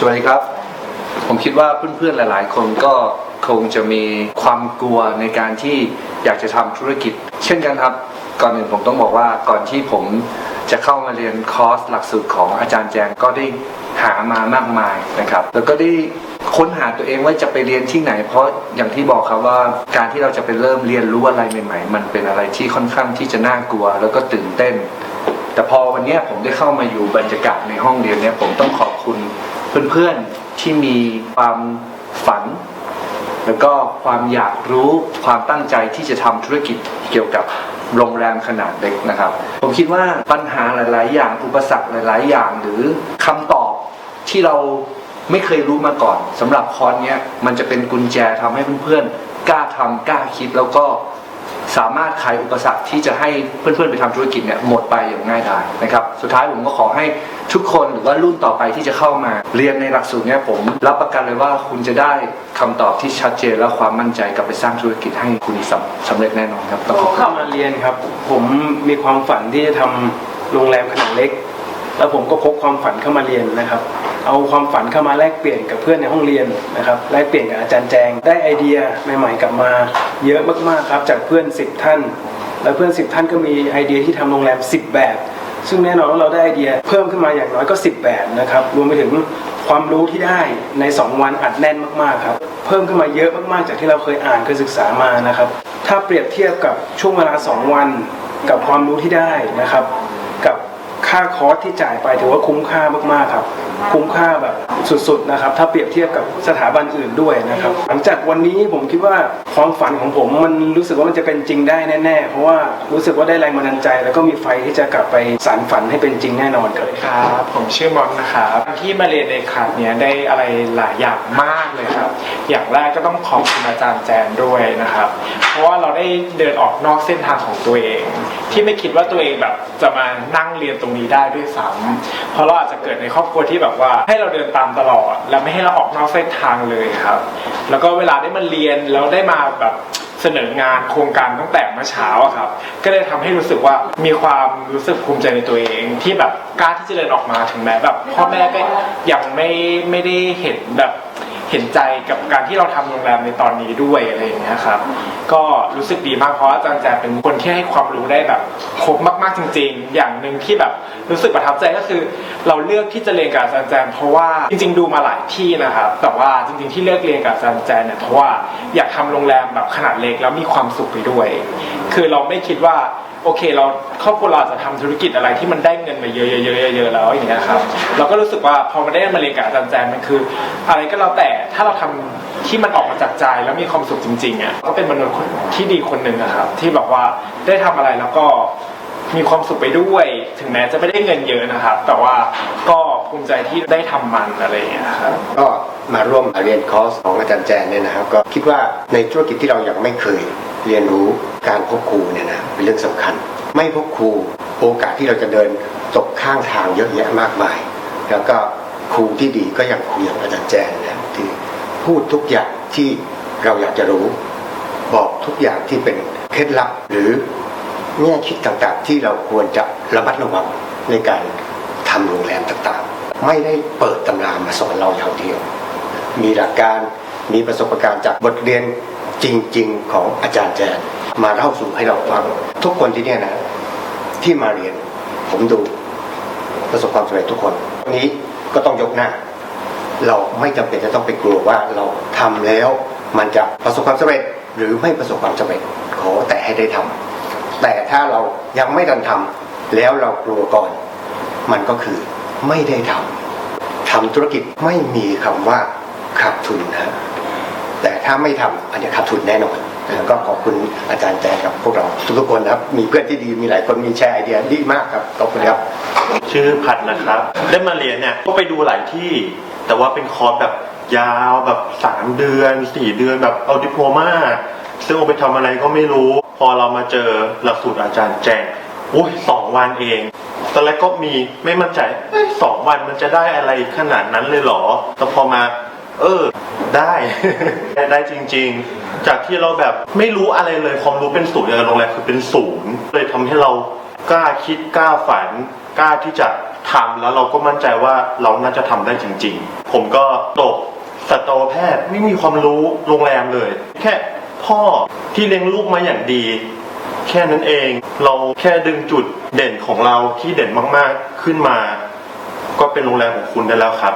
สวัสดีครับ ผมคิดว่าเพื่อนๆหลาย ๆ คนก็คงจะมีความกลัวในการที่อยากจะทำธุรกิจ เช่นกันครับ ก่อนอื่นผมต้องบอกว่าก่อนที่ผมจะเข้ามาเรียนคอร์สหลักสูตรของอาจารย์แจงก็ได้หามามากมายนะครับ แล้วก็ได้ค้นหาตัวเองว่าจะไปเรียนที่ไหน เพราะอย่างที่บอกครับว่าการที่เราจะไปเริ่มเรียนรู้อะไรใหม่ ๆ มันเป็นอะไรที่ค่อนข้างที่จะน่ากลัว แล้วก็ตื่นเต้น แต่พอวันนี้ผมได้เข้ามาอยู่บรรยากาศในห้องเรียนเนี่ยผมต้องขอบคุณ เพื่อนๆที่มีความฝัน แล้วก็ความอยากรู้ความตั้งใจที่จะทำธุรกิจเกี่ยวกับโรงแรมขนาดเล็กนะครับ ผมคิดว่าปัญหาหลาย ๆ อย่างอุปสรรคหลาย ๆ อย่างหรือคำตอบที่เราไม่เคยรู้มาก่อนสำหรับคอร์สเนี้ยมันจะเป็นกุญแจทำให้เพื่อนๆกล้าทำกล้าคิดแล้วก็ สามารถไขอุปสรรคที่จะให้เพื่อนๆไปทำธุรกิจเนี่ยหมดไปอย่างง่ายดายนะครับสุดท้ายผมก็ขอให้ทุกคนหรือว่ารุ่นต่อไปที่จะเข้ามาเรียนในหลักสูตรเนี่ยผมรับประกันเลยว่าคุณจะได้คำตอบที่ชัดเจนและความมั่นใจกลับไปสร้างธุรกิจให้คุณสำสำเร็จแน่นอนครับต้องขอบคุณเข้ามาเรียนครับ ผมมีความฝันที่จะทำโรงแรมขนาดเล็ก แล้วผมก็พกความฝันเข้ามาเรียนนะครับ เอาความฝันเข้ามาแลกเปลี่ยนกับเพื่อนในห้องเรียนนะครับแลกเปลี่ยนกับอาจารย์แจง ได้ไอเดียใหม่ๆกลับมา เยอะมากๆครับจากเพื่อน 10 ท่าน แล้วเพื่อน 10 ท่านก็มีไอเดียที่ทำโรงแรม 10 แบบ ซึ่งแน่นอนว่าเราได้ไอเดียเพิ่มขึ้นมาอย่างน้อยก็ 10 แบบนะครับรวมไปถึงความรู้ที่ได้ใน 2 วันอัดแน่นมากๆครับเพิ่มขึ้นมาเยอะมากๆจากที่เราเคยอ่านเคยศึกษามานะครับถ้าเปรียบเทียบกับช่วงเวลา 2 วันกับความรู้ที่ได้นะครับ กับค่าคอร์สที่จ่ายไปถือว่าคุ้มค่ามากๆครับ คุ้มค่าแบบสุดๆนะครับถ้าเปรียบเทียบกับสถาบันอื่นด้วยนะครับหลังจากวันนี้ผมคิดว่าความฝันของผมมันรู้สึกว่ามันจะเป็นจริงได้แน่ๆ เพราะว่ารู้สึกว่าได้แรงบันดาลใจ แล้วก็มีไฟที่จะกลับไปสานฝันให้เป็นจริงแน่นอนครับครับผมชื่อมอนนะครับที่มาเรียนในคลาสเนี้ยได้อะไรหลายอย่างมากเลยครับอย่างแรกก็ต้องขอบคุณอาจารย์แจนด้วยนะครับเพราะว่าเราได้เดินออกนอกเส้นทางของตัวเอง ที่ไม่คิดว่าตัวเองแบบจะมานั่งเรียนตรงนี้ได้ด้วยซ้ำเพราะเราอาจจะเกิดในครอบครัวที่แบบว่าให้เราเดินตามตลอด และไม่ให้เราออกนอกเส้นทางเลยครับ แล้วก็เวลาได้มาเรียนแล้วได้มาแบบเสนองานโครงการตั้งแต่เมื่อเช้าครับ ก็เลยทำให้รู้สึกว่ามีความรู้สึกภูมิใจในตัวเองที่แบบกล้าที่จะเดินออกมาถึงแม้แบบพ่อแม่ก็ยังไม่ไม่ได้เห็นแบบ เห็นใจกับการที่เราทำโรงแรมในตอนนี้ด้วยอะไรอย่างเงี้ยครับ ก็รู้สึกดีมากเพราะอาจารย์แจนเป็นคนที่ให้ความรู้ได้แบบครบมาก ๆจริง ๆ อย่างหนึ่งที่แบบรู้สึกประทับใจก็คือ เราเลือกที่จะเรียนกับอาจารย์แจนเพราะว่าจริง ๆ ดูมาหลายที่นะครับแต่ว่าจริง ๆ ที่เลือกเรียนกับอาจารย์แจนเนี่ยเพราะว่าอยากทำโรงแรมแบบขนาดเล็กแล้วมีความสุขไปด้วย คือเราไม่คิดว่า โอเคเราครอบครัวเราจะทำธุรกิจอะไรที่มันได้เงินมาเยอะๆๆๆแล้วอย่างเงี้ยครับเราก็รู้สึกว่าพอมาได้มาเรียนกับอาจารย์แจนมันคือ อะไรก็แล้วแต่ถ้าเราทำที่มันออกมาจากใจแล้วมีความสุขจริงๆอะก็เป็นมนุษย์คนที่ดีคนหนึ่งนะครับ ที่แบบว่าได้ทำอะไรแล้วก็ มีความสุขไปด้วย ถึงแม้จะไม่ได้เงินเยอะนะครับ แต่ว่าก็ภูมิใจที่ได้ทำมันอะไรอย่างเงี้ยครับ ก็มาร่วมเรียนคอร์สของอาจารย์แจนเนี่ยนะครับ ก็คิดว่าในธุรกิจที่เรายังไม่เคยเรียนรู้การพบครูเนี่ยนะเป็นเรื่องสำคัญ ไม่พบครูโอกาสที่เราจะเดินตกข้างทางเยอะแยะมากมาย แล้วก็ครูที่ดีก็อย่างครูอย่างอาจารย์แจนนะที่พูดทุกอย่างที่เราอยากจะรู้ บอกทุกอย่างที่เป็นเคล็ดลับหรือ แง่คิดต่างๆ ที่เราควรจะระมัดระวังในการทำโรงแรมต่างๆ ไม่ได้เปิดตำรามาสอนเราอย่างเดียว มีหลักการมีประสบการณ์จากบทเรียนจริง ๆ ของอาจารย์แจนมาเล่าสู่ให้เราฟัง ทุกคนที่เนี่ยนะที่มาเรียนผมดูประสบความสำเร็จทุกคนวันนี้ก็ต้องยกหน้า เราไม่จำเป็นจะต้องไปกลัวว่าเราทำแล้วมันจะประสบความสำเร็จหรือไม่ประสบความสำเร็จขอแต่ให้ได้ทำแต่ ถ้าเรายังไม่ทันทำแล้วเรากลัวก่อน มันก็คือไม่ได้ทำทำธุรกิจไม่มีคำว่าขาดทุนนะแต่ถ้าไม่ทำอันนี้ขาดทุนแน่นอนก็ขอบคุณอาจารย์แจกับพวกเราทุกคนนะครับ มีเพื่อนที่ดีมีหลายคนมีแชร์ไอเดียดีมากครับขอบคุณครับ ชื่อพัดนะครับ ได้มาเรียนเนี่ยก็ไปดูหลายที่ แต่ว่าเป็นคอร์สแบบยาวแบบสามเดือนสี่เดือนแบบเอาดิโพมา ซึ่งเอาไปทำอะไรก็ไม่รู้ พอเรามาเจอหลักสูตรอาจารย์แจงโอ้ยสองวันเองตอนแรกก็มีไม่มั่นใจสองวันมันจะได้อะไรขนาดนั้นเลยเหรอ แต่พอมา เออ ได้ ได้จริง ๆ จากที่เราแบบไม่รู้อะไรเลยความรู้เป็นศูนย์อย่างโรงแรมคือเป็นศูนย์เลยทำให้เรากล้าคิดกล้าฝัน กล้าที่จะทำแล้วเราก็มั่นใจว่าเราน่าจะทำได้จริง ๆ ผมก็ตกสัตวแพทย์ไม่มีความรู้โรงแรมเลย แค่ พ่อที่เลี้ยงลูกมาอย่างดี แค่นั้นเองเราแค่ดึงจุดเด่นของเราที่เด่นมากๆขึ้นมา ก็เป็นโรงแรมของคุณได้แล้วครับ